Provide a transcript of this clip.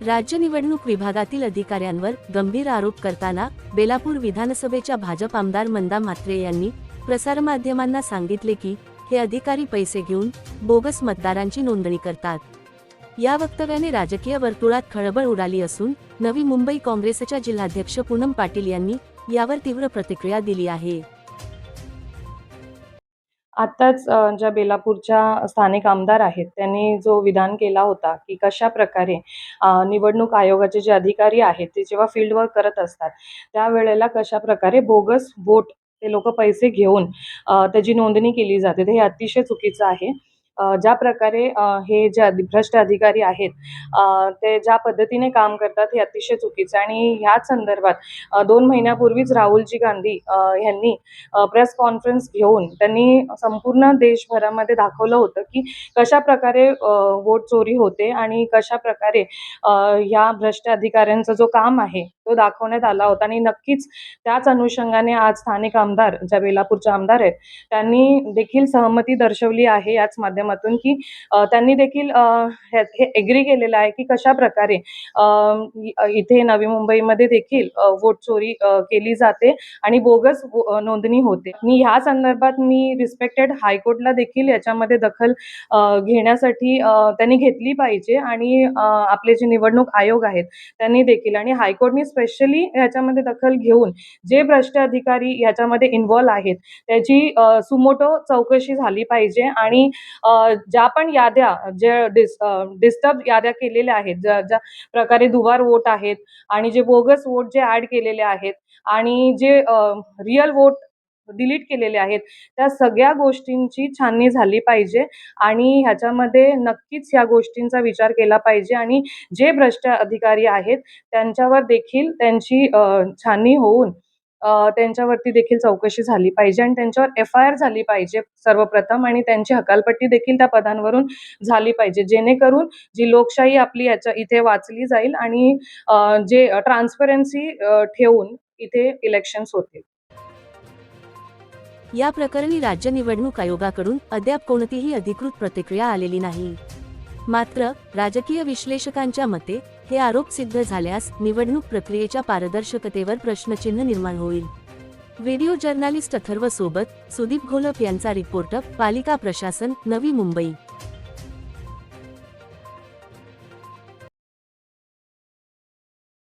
राज्य निवडणूक विभागातील अधिकाऱ्यांवर गंभीर आरोप करताना बेलापूर विधानसभेच्या भाजप आमदार मंदा म्हात्रे यांनी प्रसारमाध्यमांना सांगितले की हे अधिकारी पैसे घेऊन बोगस मतदारांची नोंदणी करतात. या वक्तव्याने राजकीय वर्तुळात खळबळ उडाली असून नवी मुंबई काँग्रेसच्या जिल्हाध्यक्ष पूनम पाटील यांनी यावर तीव्र प्रतिक्रिया दिली आहे. आत्ताच ज्या बेलापूरच्या स्थानिक आमदार आहेत त्यांनी जो विधान केला होता की कशा प्रकारे निवडणूक आयोगाचे जे अधिकारी आहेत ते जेव्हा फील्डवर करत असतात त्यावेळेला कशा प्रकारे बोगस वोट ते लोक पैसे घेऊन त्याची नोंदणी केली जाते तर हे अतिशय चुकीचं आहे. ज्या प्रकारे हे जे अधि भ्रष्ट अधिकारी आहेत ते ज्या पद्धतीने काम करतात हे अतिशय चुकीचं आणि ह्याच संदर्भात दोन महिन्यापूर्वीच राहुलजी गांधी ह्यांनी यांनी प्रेस कॉन्फरन्स घेऊन त्यांनी संपूर्ण देशभरामध्ये दाखवलं होतं की कशा प्रकारे वोट चोरी होते आणि कशा प्रकारे ह्या या भ्रष्ट अधिकाऱ्यांचं जो काम आहे तो दाखवण्यात आला होता. आणि नक्कीच त्याच अनुषंगाने आज स्थानिक आमदार ज्या बेलापूरचे आमदार आहेत त्यांनी देखील सहमती दर्शवली आहे याच माध्यमातून की त्यांनी देखील हे एग्री केलेलं आहे की कशा प्रकारे इथे नवी मुंबईमध्ये देखील वोट चोरी केली जाते आणि बोगस नोंदणी होते. मी ह्या संदर्भात मी रिस्पेक्टेड हायकोर्टला देखील याच्यामध्ये दखल घेण्यासाठी त्यांनी घेतली पाहिजे आणि आपले जे निवडणूक आयोग आहेत त्यांनी देखील आणि हायकोर्टने स्पेशली याच्यामध्ये दखल घेऊन जे भ्रष्ट अधिकारी ह्याच्यामध्ये इन्व्हॉल्व आहेत त्याची सुमोटो चौकशी झाली पाहिजे आणि ज्या पण याद्या जे डिस डिस्टर्ब याद्या केलेल्या आहेत ज्या ज्या प्रकारे दुबार वोट आहेत आणि जे बोगस वोट जे ऍड केलेले आहेत आणि जे रिअल वोट डिलीट केलेले आहेत त्या सगळ्या गोष्टींची छाननी झाली पाहिजे आणि ह्याच्यामध्ये नक्कीच ह्या गोष्टींचा विचार केला पाहिजे आणि जे भ्रष्ट अधिकारी आहेत त्यांच्यावर देखील त्यांची छाननी होऊन त्यांच्यावरती देखील चौकशी झाली पाहिजे आणि त्यांच्यावर एफ आय आर झाली पाहिजे सर्वप्रथम आणि त्यांची हकालपट्टी देखील त्या पदांवरून झाली पाहिजे. जेणेकरून जी लोकशाही आपली याच्या इथे वाचली जाईल आणि जे ट्रान्सपरन्सी ठेवून इथे इलेक्शन्स होतील. या प्रकरणी राज्य निवडणूक आयोगाकडून अद्याप कोणतीही अधिकृत प्रतिक्रिया आलेली नाही. मात्र राजकीय विश्लेषकांच्या मते हे आरोप सिद्ध झाल्यास निवडणूक प्रक्रियेच्या पारदर्शकतेवर प्रश्नचिन्ह निर्माण होईल. व्हिडिओ जर्नालिस्ट अथर्व सोबत सुदीप घोलप यांचा रिपोर्ट पालिका प्रशासन नवी मुंबई.